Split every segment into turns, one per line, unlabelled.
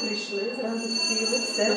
Прийшли, зразу сіли, все.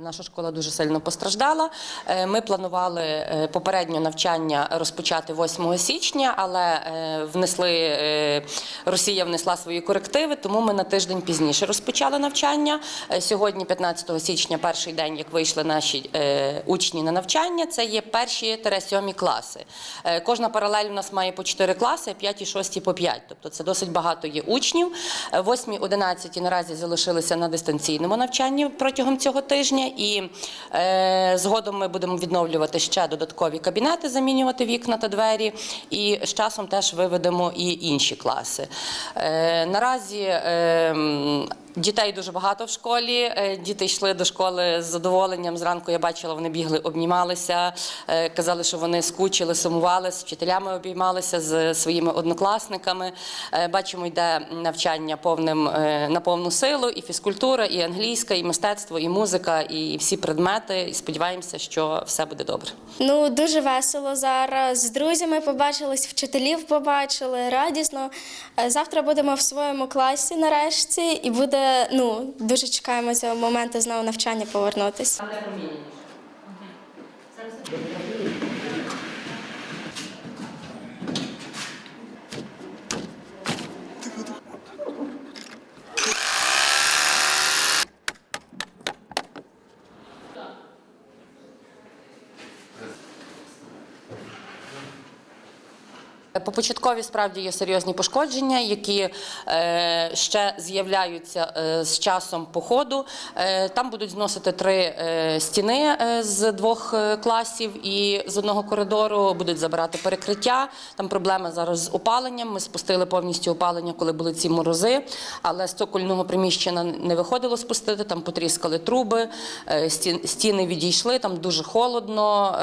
наша школа дуже сильно постраждала. Е, Ми планували е, попередньо навчання розпочати 8 січня, але е, внесли е, Росія внесла свої корективи, тому ми на тиждень пізніше розпочали навчання. Е, Сьогодні, 15 січня, перший день, як вийшли наші е, учні на навчання, це є перші сьомі класи. Е, Кожна паралель у нас має по 4 класи, 5 і 6 по 5. Тобто це досить багато є учнів. 8 11 наразі залишилися на дистанційному навчанні протягом цього тижня, і е, згодом ми будемо відновлювати ще додаткові кабінети, замінювати вікна та двері, і з часом теж виведемо і інші класи. Е, наразі е, Дітей дуже багато в школі. Е, Діти йшли до школи з задоволенням. Зранку я бачила, вони бігли, обнімалися, е, казали, що вони скучили, сумували, з вчителями обіймалися з своїми однокласниками. Е, Бачимо, йде навчання повним на повну силу, і фізкультура, і англійська, і мистецтво, і музика, і всі предмети. І сподіваємося, що все буде добре.
Ну, дуже весело зараз. З друзями побачились, вчителів побачили, радісно. Завтра будемо в своєму класі нарешті, і буде, ну, дуже чекаємо цього моменту знову навчання повернутися.
По початкові справді є серйозні пошкодження, які е, ще з'являються е, з часом походу. Е, там будуть зносити три стіни з двох класів і з одного коридору, будуть забирати перекриття. Там проблема зараз з опаленням. Ми спустили повністю опалення, коли були ці морози, але з цокольного приміщення не виходило спустити. Там потріскали труби, стін- стіни відійшли, там дуже холодно.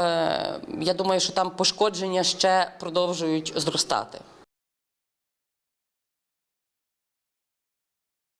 Я думаю, що там пошкодження ще продовжують зростати.